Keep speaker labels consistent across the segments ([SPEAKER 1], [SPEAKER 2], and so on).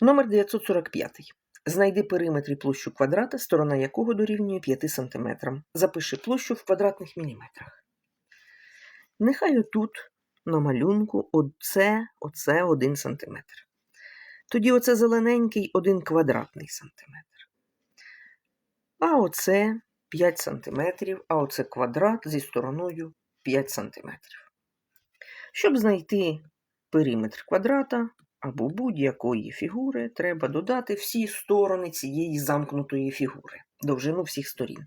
[SPEAKER 1] Номер 945. Знайди периметр площу квадрата, сторона якого дорівнює 5 см. Запиши площу в квадратних міліметрах. Нехай отут на малюнку оце, оце 1 см. Тоді оце зелененький 1 квадратний сантиметр. А оце 5 см, а оце квадрат зі стороною 5 см. Щоб знайти периметр квадрата або будь-якої фігури, треба додати всі сторони цієї замкнутої фігури, довжину всіх сторін.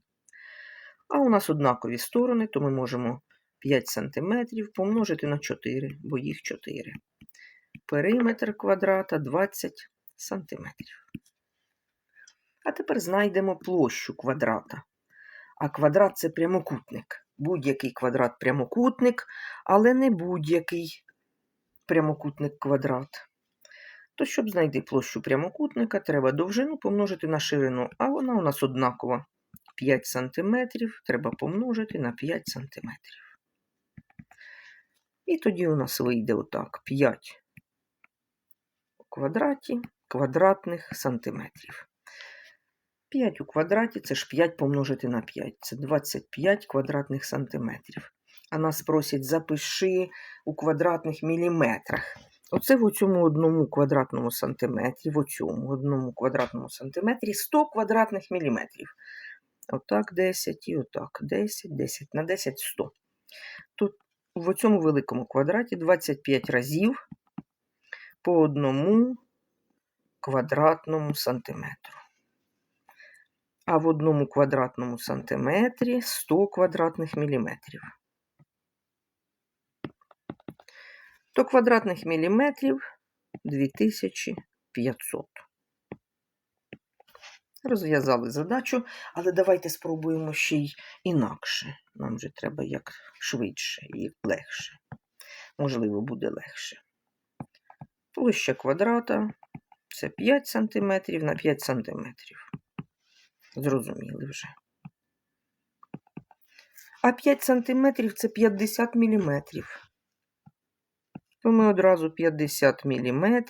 [SPEAKER 1] А у нас однакові сторони, то ми можемо 5 см помножити на 4, бо їх 4. Периметр квадрата 20 см. А тепер знайдемо площу квадрата. А квадрат це прямокутник. Будь-який квадрат прямокутник, але не будь-який прямокутник квадрат. То, щоб знайти площу прямокутника, треба довжину помножити на ширину, а вона у нас однакова. 5 см треба помножити на 5 см. І тоді у нас вийде отак 5 у квадраті квадратних сантиметрів. 5 у квадраті це ж 5 помножити на 5. Це 25 квадратних сантиметрів. А нас просять запиши у квадратних міліметрах. Оце в цьому одному квадратному сантиметрі, в цьому одному квадратному сантиметрі 100 квадратних міліметрів. Отак 10 і отак 10, 10 на 10 100. Тут в цьому великому квадраті 25 разів по одному квадратному сантиметру. А в одному квадратному сантиметрі 100 квадратних міліметрів. То квадратних міліметрів 2500. Розв'язали задачу, але давайте спробуємо ще й інакше. Нам же треба як швидше і легше. Можливо, буде легше. Площа квадрата це 5 см на 5 см. Зрозуміли вже. А 5 см це 50 мм. То ми одразу 50 мм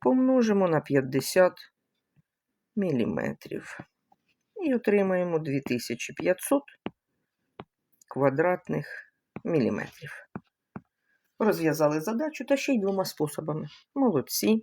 [SPEAKER 1] помножимо на 50 мм. І отримаємо 2500 квадратних міліметрів. Розв'язали задачу та ще й двома способами. Молодці.